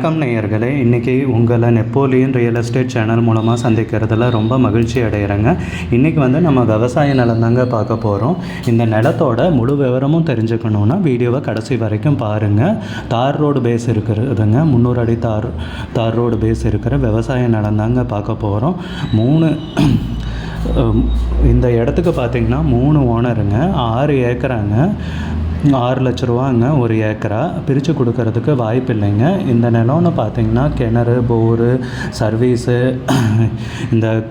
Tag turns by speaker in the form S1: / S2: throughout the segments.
S1: வணக்கம் நேயர்களே. இன்றைக்கி உங்களை நெப்போலியன் ரியல் எஸ்டேட் சேனல் மூலமாக சந்திக்கிறதுல ரொம்ப மகிழ்ச்சி அடைகிறேங்க இன்றைக்கி வந்து நம்ம விவசாய நிலம் தாங்க பார்க்க போகிறோம் இந்த நிலத்தோட முழு விவரமும் தெரிஞ்சுக்கணுன்னா வீடியோவை கடைசி வரைக்கும் பாருங்கள் தார் ரோடு பேஸ் இருக்கிறதுங்க. முந்நூறு அடி தார் தார் ரோடு பேஸ் இருக்கிற விவசாய நிலம் தாங்க பார்க்க போகிறோம் மூணு இந்த இடத்துக்கு பார்த்திங்கன்னா மூணு ஓனருங்க. ஆறு ஏக்கராங்க. ஆறு லட்ச ரூபாங்க ஒரு ஏக்கரா. பிரித்து கொடுக்கறதுக்கு வாய்ப்பு இல்லைங்க இந்த நிலம்னு பார்த்திங்கன்னா கிணறு போரு சர்வீஸு இந்த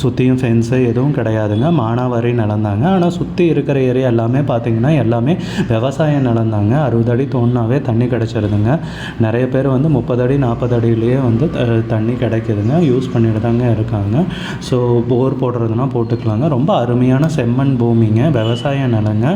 S1: சுற்றியும் ஃபென்ஸு எதுவும் கிடையாதுங்க. மானாவாரி நடந்தாங்க ஆனால் சுற்றி இருக்கிற ஏரியா எல்லாமே பார்த்தீங்கன்னா எல்லாமே விவசாயம் நடந்தாங்க அறுபது அடி தோணுனாவே தண்ணி கிடச்சிருதுங்க. நிறைய பேர் வந்து முப்பது அடி நாற்பது அடியிலேயே வந்து தண்ணி கிடைக்கிதுங்க. யூஸ் பண்ணிட்டு தாங்க இருக்காங்க. ஸோ போர் போடுறதுனா போட்டுக்கலாங்க. ரொம்ப அருமையான செம்மண் பூமிங்க. விவசாய நிலங்க.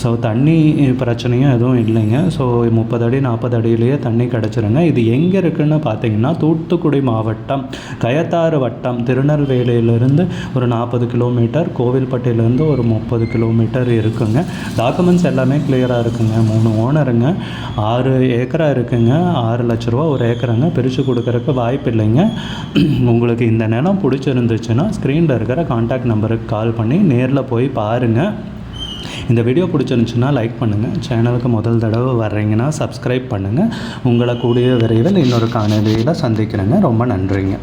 S1: ஸோ தண்ணி பிரச்சனையும் எதுவும் இல்லைங்க. ஸோ முப்பது அடி நாற்பது அடியிலேயே தண்ணி கிடச்சிருங்க. இது எங்கே இருக்குன்னு பார்த்தீங்கன்னா தூத்துக்குடி மாவட்டம் கயத்தாறு வட்டம் திருநெல்வேலி திருநெல்வேலியிலிருந்து ஒரு நாற்பது கிலோமீட்டர் கோவில்பட்டியிலேருந்து ஒரு முப்பது கிலோமீட்டர் இருக்குங்க. டாக்குமெண்ட்ஸ் எல்லாமே கிளியராக இருக்குங்க. மூணு ஓனருங்க ஆறு ஏக்கரா இருக்குங்க. ஆறு லட்ச ரூபா ஒரு ஏக்கருங்க. பிரித்து கொடுக்குறக்கு வாய்ப்பு இல்லைங்க. உங்களுக்கு இந்த நிலம் பிடிச்சிருந்துச்சுன்னா ஸ்க்ரீனில் இருக்கிற காண்டாக்ட் நம்பருக்கு கால் பண்ணி நேரில் போய் பாருங்கள் இந்த வீடியோ பிடிச்சிருந்துச்சுன்னா லைக் பண்ணுங்கள் சேனலுக்கு முதல் தடவை வர்றீங்கன்னா சப்ஸ்கிரைப் பண்ணுங்கள் உங்களை கூடிய விரைவில் இன்னொரு காணொலியில் சந்திக்கிறேங்க. ரொம்ப நன்றிங்க.